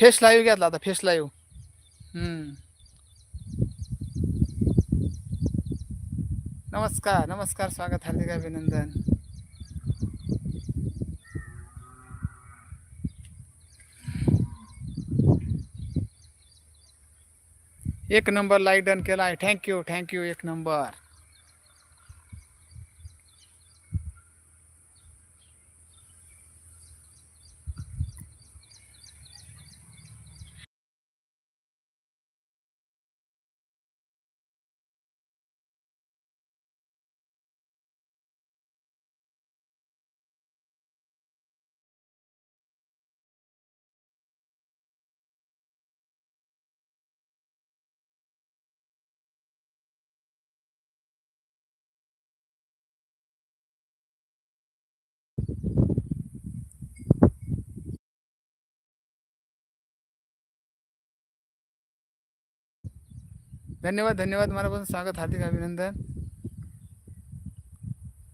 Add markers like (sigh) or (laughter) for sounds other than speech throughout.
Face live घेतला आता face live नमस्कार नमस्कार, स्वागत, हार्दिक अभिनंदन। एक नंबर लाईक डन केला आहे थँक्यू थँक्यू एक नंबर। धन्यवाद धन्यवाद. मला पण स्वागत हार्दिक अभिनंदन.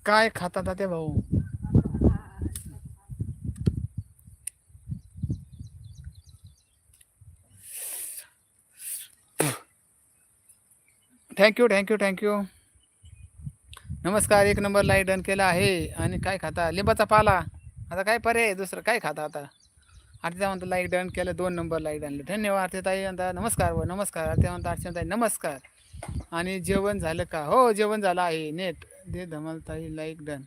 काय खाता ते भाऊ? थँक्यू थँक्यू थँक्यू नमस्कार एक नंबर लाइट डन केला आहे. आणि काय खाता? लिंबाचा पाला. आता काय पर्याय दुसरं? काय खाता आता? आरती म्हणतो लाईक डन केलं दोन नंबर लाइट आणले धन्यवाद आरतीताई म्हणता नमस्कार व नमस्कार. आरती म्हणता अर्चनाताई नमस्कार. आणि जेवण झालं का? हो जेवण झालं आहे नेट दे धमालताई लाईक डन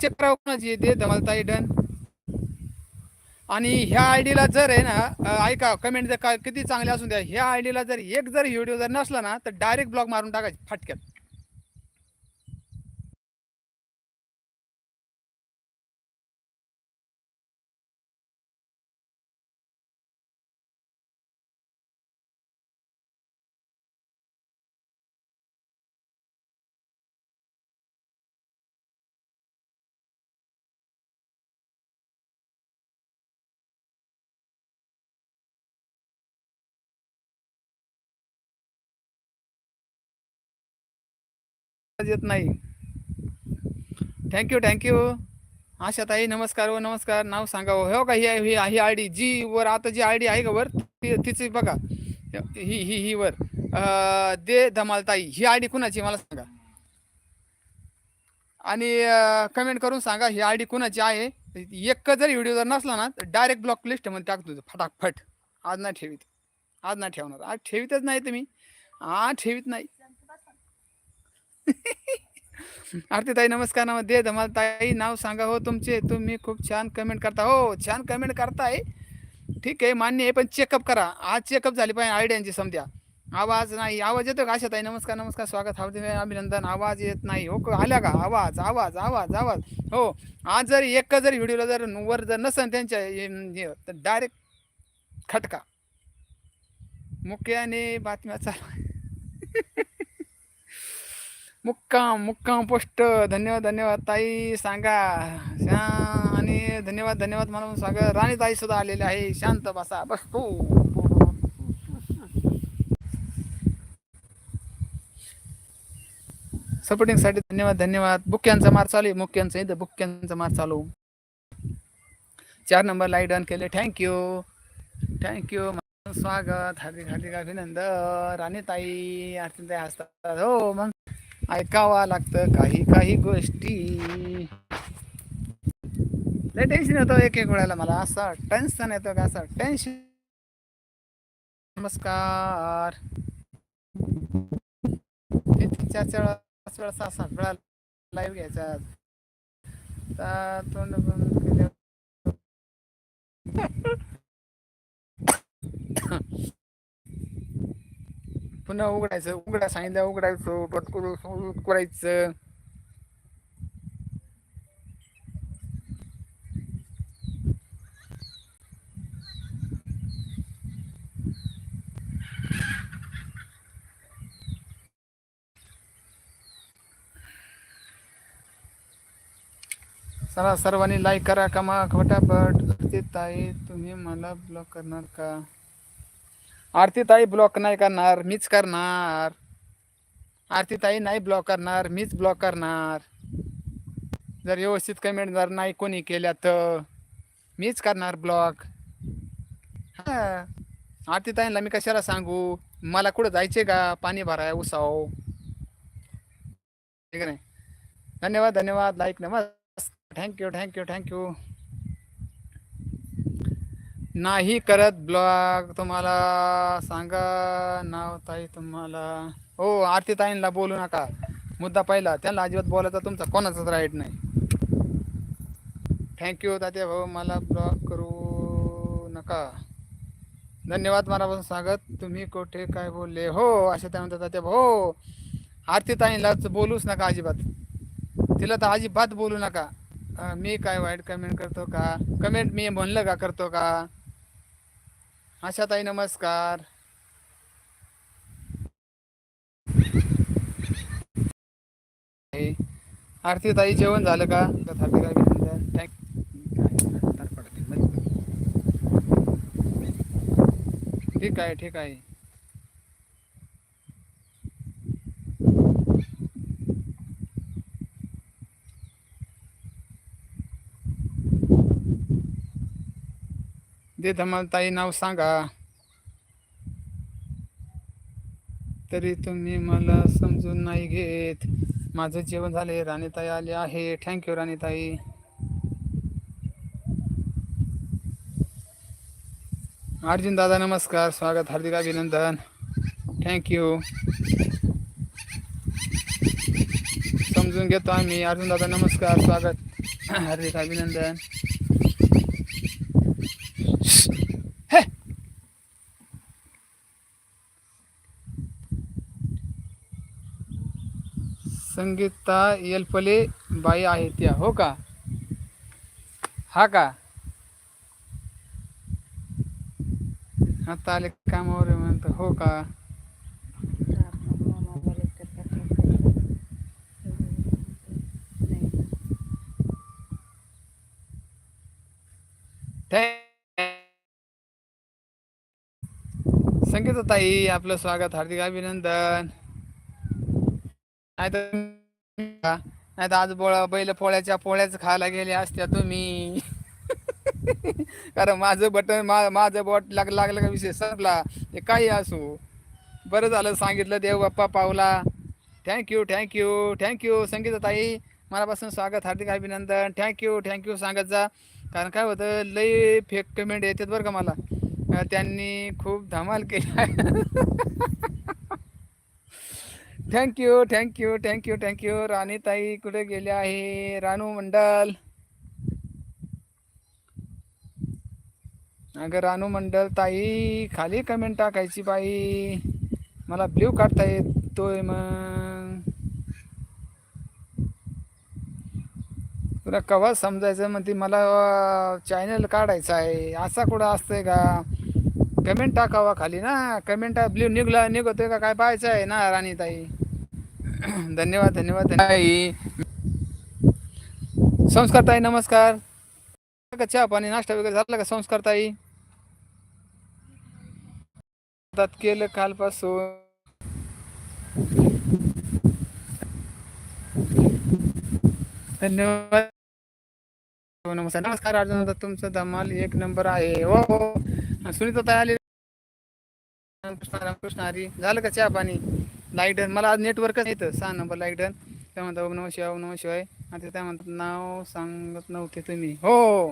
चेक कोणाची दे धमालताई डन. आणि ह्या आय डीला जर आहे ना ऐका कमेंट जर का किती चांगले असून द्या ह्या आय डीला जर एक जर व्हिडिओ जर नसला ना तर डायरेक्ट ब्लॉक मारून टाकायचे फाटक्यात. येत नाही. थँक्यू थँक्यू आशा ताई नमस्कार व नमस्कार. नाव सांगा हो का ही ही आय डी जी वर आता जी आय डी आहे का वर? ती तिची बघा. ही ही ही वर. दे दे धमालताई. ही आय डी कुणाची मला सांगा. आणि कमेंट करून सांगा ही आय डी कुणाची आहे? एक जर व्हिडिओ जर नसला ना तर डायरेक्ट ब्लॉक लिस्टमध्ये टाकतो फटाफट. आज नाही ठेवीत. आज नाही ठेवणार. आज ठेवीतच नाही तुम्ही. आज ठेवीत नाही. (laughs) आरती ताई नमस्कार नाव दे धमाल ताई नाव सांगा हो तुमचे. तुम्ही खूप छान कमेंट करता. हो छान कमेंट करताय. ठीक आहे मान्य आहे पण चेकअप करा. आज चेकअप झाली पाहिजे आयडियांची समजा. आवाज नाही. आवाज येतो का आशा ताई नमस्कार नमस्कार. स्वागत. हार्दिक अभिनंदन. आवाज येत नाही. हो का? आल्या का? आवाज आवाज आवाज आवाज. हो आज जर एक जर व्हिडिओला जर वर जर नसेल त्यांच्या तर डायरेक्ट खटका. मुख्याने बातम्या चालू (laughs) मुक्काम मुक्काम पोस्ट. धन्यवाद धन्यवाद ताई. सांगा. शा- आणि धन्यवाद धन्यवाद मला सांगा. राणी ताई सुद्धा आलेले आहे. शांत बसा. बसतो सपोर्टिंगसाठी धन्यवाद धन्यवाद. बुक्यांचा मार चालू आहे. मुक्यांचा इथं बुक्यांचा मार चालू. चार नंबर लाइट डन केले. थँक्यू थँक्यू स्वागत. हार्दिक हार्दिक अभिनंदन. राणी ताई आरती ताई हसतात. हो मग ऐकावा लागतं काही काही गोष्टी. लय टेन्शन येतं एक एक वेळेला मला असं टेन्शन येतो का असं टेन्शन नमस्कार. चार चार पाच वेळा सहा सात वेळा लाईव्ह घ्यायचा तोंड बंद पुन्हा उघडायचं उघडा सांगितलं उघडायचं पटकून उकडायचं चला सर्वांनी लाईक करा कमा फटाफट. ताई तुम्ही मला ब्लॉक करणार का? आरती ताई ब्लॉक नाही करणार मीच करणार. आरती ताई नाही ब्लॉक करणार मीच ब्लॉक करणार. जर व्यवस्थित कमेंट जर नाही कोणी केल्या तर मीच करणार ब्लॉक हा. आरती ताईंना मी कशाला सांगू? मला कुठं जायचे का? पाणी भराय उसाव. ठीक आहे नाही धन्यवाद धन्यवाद. लाईक नमस्कार. थँक्यू थँक्यू थँक्यू नाही करत ब्लॉग. तुम्हाला सांगा नाव ताई तुम्हाला. हो आरती ताईंना बोलू नका. मुद्दा पहिला त्यांना अजिबात बोलायचा तुमचा कोणाचाच राईट नाही. थँक्यू तात्या भाऊ मला ब्लॉग करू नका. धन्यवाद मनापासून सांगत तुम्ही कुठे काय बोलले? हो असे त्या म्हणतात तात्या भाऊ हो आरती ताईंलाच बोलूच नका अजिबात. तिला तर अजिबात बोलू नका. मी काय वाईट कमेंट करतो का? कमेंट मी म्हणलं का करतो का? आशाताई नमस्कार आरती ताई जेवण झालं का हार्दिक ठीक आहे ठीक आहे दे धमाल ताई नाव सांगा. तरी तुम्ही मला समजून नाही घेत. माझं जेवण झाले राणीताई आले आहे. थँक्यू राणीताई. अर्जुन दादा नमस्कार. स्वागत हार्दिक अभिनंदन. थँक्यू समजून घेतो आम्ही. अर्जुन दादा नमस्कार. स्वागत. (clears throat) हार्दिक अभिनंदन हे! संगीता येलपले बाई आहे त्या हो का? हा का? आता आले कामावर म्हणतो हो का? संगीता ताई आपलं स्वागत हार्दिक अभिनंदन. नाही तर नाही तर आज बोळा बैल पोळ्याच्या पोळ्याच खायला गेले असत्या तुम्ही. (laughs) कारण माझं बटन मा माझं बोट लाग लागलं का विषय संपला. ते काही असू. बरं झालं सांगितलं देव बाप्पा पावला. थँक्यू थँक्यू थँक्यू संगीता ताई. मनापासून स्वागत हार्दिक अभिनंदन. थँक्यू थँक्यू सांगत जा. कारण काय होतं लई फेक कमेंट येतात बरं का मला. त्यांनी खूप धमाल केली आहे. (laughs) Thank you thank you thank you thank you राणीताई कुठे गेले आहे? रानू मंडल. अगं रानू मंडल ताई खाली कमेंट टाकायची बाई. मला ब्ल्यू काढता येतोय मग. तुला कवा समजायचं? म्हणते मला चॅनल काढायचं आहे. असा कुठं असतंय का? कमेंट टाकावा खाली ना. कमेंट ब्ल्यू निघला निघतोय का काय पाहायचं आहे ना राणीताई. (clears throat) धन्यवाद धन्यवाद ताई संस्कार ताई नमस्कार. का चहा पाणी नाश्ता वगैरे झाला का संस्कार ताई? केलं कालपासून. धन्यवाद. नमस्कार नमस्कार. अर्जुन तुमचं धमाल एक नंबर आहे. हो हो. सुनीता ताई आली रामकृष्ण रामकृष्ण हरी. झालं का चहा पाणी? लाइट मला आज नेटवर्कच येतं सहा नंबर लाइट त्या म्हणतात ओम नम शिवाय ओम नम शिवाय. आता त्या म्हणतात नाव सांगत नव्हते तुम्ही. हो.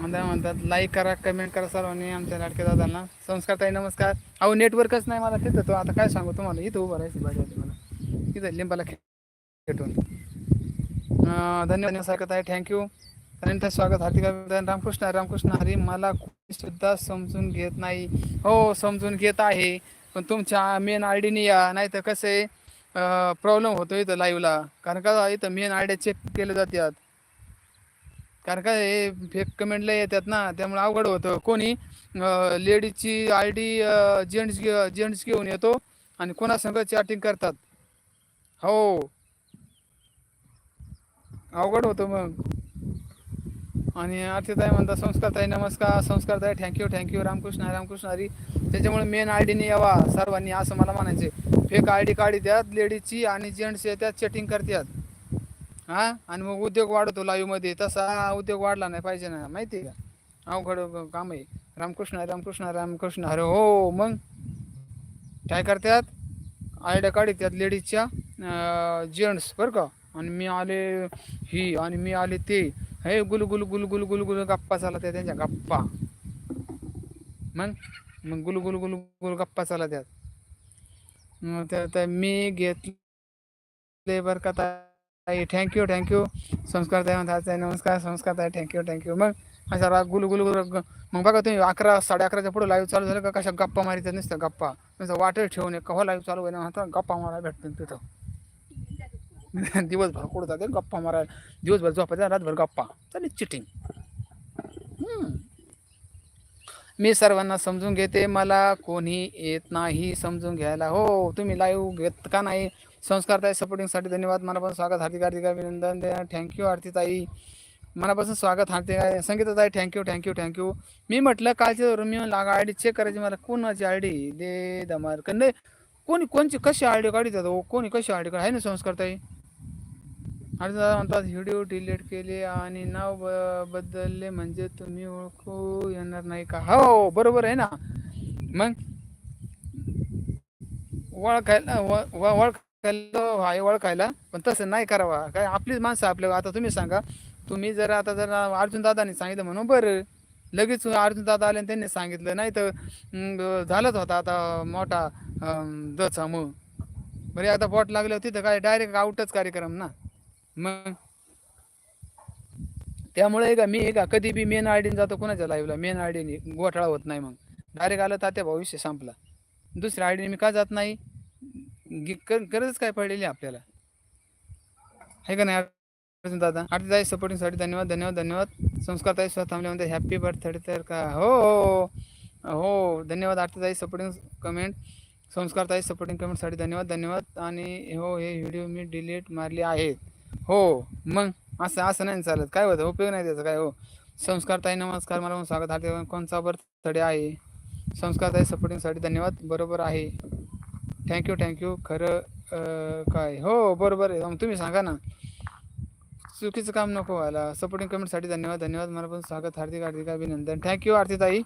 आणि त्या म्हणतात लाईक करा कमेंट करा सर्वांनी आमच्या लाडक्या दादांना. संस्कार ताई नमस्कार. अहो नेटवर्कच नाही मला तिथं. तो आता काय सांगू तुम्हाला? इथं उभं राहायचं भाजी मला. इथं लिंबाला खेटून. भेटून धन्यवाद सारखं आहे थँक्यू त्यानंतर स्वागत हार्दिक अभिनंदन. रामकृष्ण रामकृष्ण हरी मला कोणी सुद्धा समजून घेत नाही. हो समजून घेत आहे. पण तुमच्या मेन आय डीने या. नाही तर कसं आहे प्रॉब्लेम होतो इथं लाईव्हला कारण का इथं मेन आय डी चेक केले जातात. कारण का हे फेक कमेंटला येतात ना. त्यामुळे अवघड होतं. कोणी लेडीजची आय डी जेंट्स जेंट्स घेऊन येतो आणि कोणासंग चॅटिंग करतात. हो. अवघड होतं मग. आणि आरतीताई म्हणतात संस्कारताई नमस्कार संस्कारताई thank you thank you Ramakrishna Ramakrishna Hari. त्याच्यामुळे मेन आय डीने यावा सर्वांनी असं मला म्हणायचे फेक आय डी काढी द्यात लेडीजची आणि जेंट्सची येतात चेटिंग करतात हां? आणि मग उद्योग वाढवतो लाईवमध्ये तसा उद्योग वाढला नाही पाहिजे ना. माहिती आहे का? अवघड काम आहे. रामकृष्ण रामकृष्ण रामकृष्ण अरे हो. मग? काय करतात आयडिया त्यात लेडीजच्या जेंट्स बरं का? आणि मी आले ही आणि मी आले ते. हे गुल गुल गुल गुल गुल गुल गप्पा चालत त्या त्यांच्या गप्पा मग मग गुल गुल गुल गुल गप्पा चालत त्यात मग त्या- मी घेतले बरं का ताई थँक्यू थँक्यू संस्कार ताई म्हणतात नमस्कार संस्कार ताई थँक्यू थँक्यू मग अशा राग गुल गुल गुल ग- मग बघा तुम्ही अकरा साडे अकराच्या पुढे लाईव्ह चालू झालं का कशा गप्पा मारित नसतं गप्पा नुसतं वाटेल ठेवून कव्हा लाईव्ह चालू होईल ना गप्पा मारा भेटतो तिथं (laughs) दिवसभर कुठं जाते गप्पा मारायला. दिवसभर झोपायचा रातभर गप्पा. चालेल चिटिंग. मी सर्वांना समजून घेते मला कोणी येत नाही समजून घ्यायला. हो तुम्ही लाईव्ह घेत का नाही? संस्कार ताई सपोर्टिंगसाठी धन्यवाद. मनापासून स्वागत हार्दिक हार्दिक अभिनंदन. थँक्यू आरती ताई. मनापासून स्वागत हार्दिक आहे संगीता ताई थँक्यू थँक्यू थँक्यू मी म्हटलं कालच्या धरून मी लागा आय डी चेक करायची मला कोणाची आय डी दे दमार नाही कोणी कोणची कशी आय डी काढतात हो कोणी कशी आय डी काढ आहे ना संस्कार ताई? आणि दादा म्हणतात व्हिडिओ डिलीट केले आणि नाव ब- बदलले म्हणजे तुम्ही ओळखू येणार नाही का? हो बरोबर आहे ना. मग? ओळखायला ओळखायला आहे ओळखायला पण तसं नाही करावा. काय आपलीच माणसं आपल्या आता तुम्ही सांगा तुम्ही जर आता जर अर्जुन दादानी सांगितलं म्हणून बरं. लगेच अर्जुन दादा आले आणि त्यांनी सांगितलं. नाही तर झालंच होता आता मोठा अं, दचा मग. बरं आता बोट लागलं तिथं काय डायरेक्ट आउटच कार्यक्रम ना. मग? त्यामुळे का मी का कधी बी मेन आयडीने जातो कोणाच्या लाईव्हला मेन आयडीने घोटाळा होत नाही मग. डायरेक्ट आलं तात्या भाऊ विषय संपला. दुसऱ्या आयडीने मी का जात नाही? गरजच काय पडलेली आपल्याला? आहे का नाही दादा? आठ ताई सपोर्टिंगसाठी धन्यवाद धन्यवाद धन्यवाद. संस्कार ताई स्वतः थांबले म्हणते हॅपी बर्थडे तर का? हो हो हो धन्यवाद आठ सपोर्टिंग कमेंट संस्कार ताई सपोर्टिंग कमेंटसाठी धन्यवाद धन्यवाद. आणि हो हे व्हिडिओ मी डिलीट मारले आहेत हो मग? असं असं नाही चालत. काय होतं? उपयोग नाही त्याचा काय? हो. संस्कार ताई नमस्कार. मला पण स्वागत. आहे कोणचा बर्थडे आहे? संस्कार ताई सपोर्टिंगसाठी धन्यवाद. बरोबर आहे. थँक्यू थँक्यू खरं काय? हो बरोबर आहे. तुम्ही सांगा ना. चुकीचं काम नको व्हायला. सपोर्टिंग कमेंटसाठी धन्यवाद. धन्यवाद. मला पण स्वागत. हार्दिक हार्दिक अभिनंदन. थँक्यू आरतीताई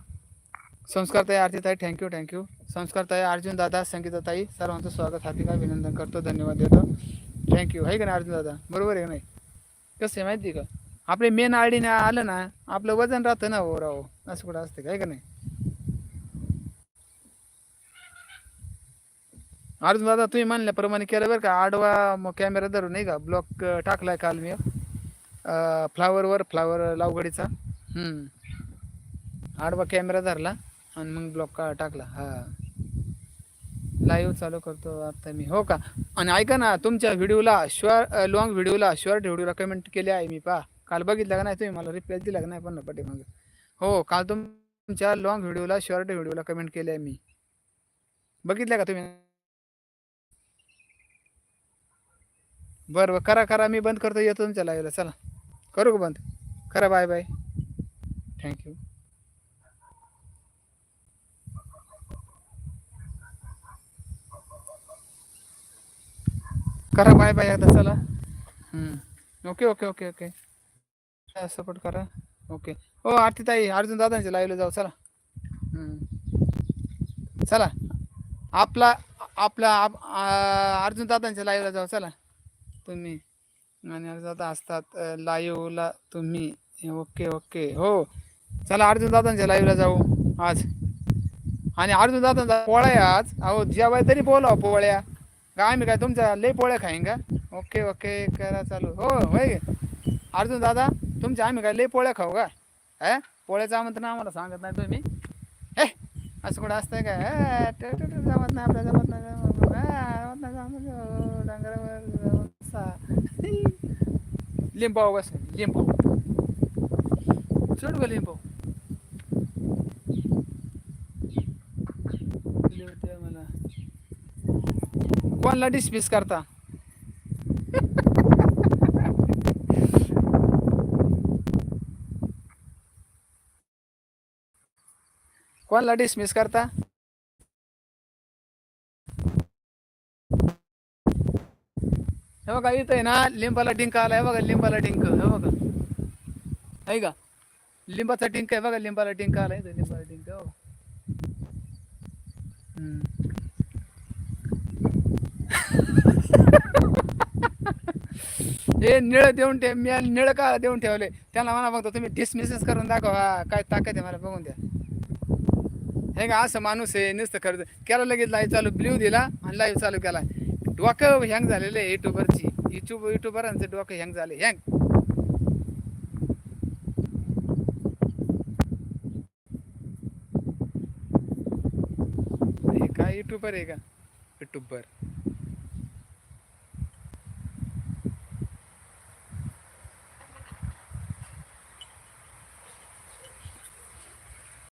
संस्कारताई संस्कार ताई थँक्यू थँक्यू संस्कार ताई अर्जुन दादा संगीताताई सर्वांचं स्वागत. हार्दिक अभिनंदन करतो. धन्यवाद देतो. थँक्यू आहे का नाही अर्जुन दादा? बरोबर आहे का नाही? कसं आहे माहिती आहे का? आपले मेन आयडीने आलं ना आपलं वजन राहतं ना हो राहो असं कुठं असतं काय का नाही? अर्जुन दादा तुम्ही म्हणल्याप्रमाणे केलं बरं का. आडवा मग कॅमेरा धरून नाही का? ब्लॉक टाकलाय काल मी. फ्लावरवर फ्लावर लावगडीचा. आडवा कॅमेरा धरला आणि मग ब्लॉक का टाकला. हा. लाईव्ह चालू करतो आता मी. हो का? आणि ऐका ना तुमच्या व्हिडिओला शुअर लॉंग व्हिडिओला शॉर्ट व्हिडिओला कमेंट केली आहे मी पा काल बघितलं का नाही तुम्ही? मला रिप्लाय दिला का नाही पण पाठीमागे? हो काल तुमच्या लॉंग व्हिडिओला शॉर्ट व्हिडिओला कमेंट केली आहे मी. बघितलं का तुम्ही? बरं बरं करा करा. मी बंद करतो येतो तुमच्या लाईव्हला चला. करू का बंद? करा बाय बाय थँक्यू करा बाय बाय आता चला. Okay okay okay okay support करा. ओके हो आरती ताई अर्जुन दादांच्या लाईव्हला जाऊ चला. चला. आपला आपला आप- अर्जुन दादांच्या लाईव्हला जाऊ चला. तुम्ही आणि अर्जुन दादा असतात लाईव्हला तुम्ही. ओके ओके हो. चला अर्जुन दादांच्या लाईव्हला जाऊ आज. आणि अर्जुन दादांचा पोळा आहे आज. अहो जेवाय तरी बोला पोळ्या का आम्ही काय तुमच्या लय पोळ्या खाईन का? ओके ओके करा चालू. हो होय अर्जुन दादा तुमच्या आम्ही काय लय पोळ्या खाऊ का? हा? पोळ्याचं आमंत्रण आम्हाला सांगत नाही तुम्ही. हे? असं कुठं असतंय का हे, जमत नाही आपल्या जमत नाही लिंबाव बस. लिंबाव चढ लिंबाव लिव दे मला कोणला डिसमिस करता? कोणला डिसमिस करता? हे बघा इथं आहे ना लिंबाला डिंक आला हे बघा लिंबाला डिंक हे बघा. आहे का? लिंबाचा डिंक आहे बघा लिंबाला डिंक आला इथं लिंबाला डिंक हो. (laughs) हे निळ देऊन ठेव मी निळ का देऊन ठेवले. त्यांना म्हणा बघतो तुम्ही डिसमिसच करून दाखवा. काय ताकद आहे मला बघून द्या. हे का असं माणूस आहे नुसतं खर्च केला लगेच लाईव्ह चालू ब्ल्यू दिला आणि लाईव्ह चालू केला. डोकं हँग झालेलं आहे युट्यूबरची युट्यूब युट्यूबरांचं डोकं हँग झाले हँग हे काय युट्यूबर आहे का? युट्यूबर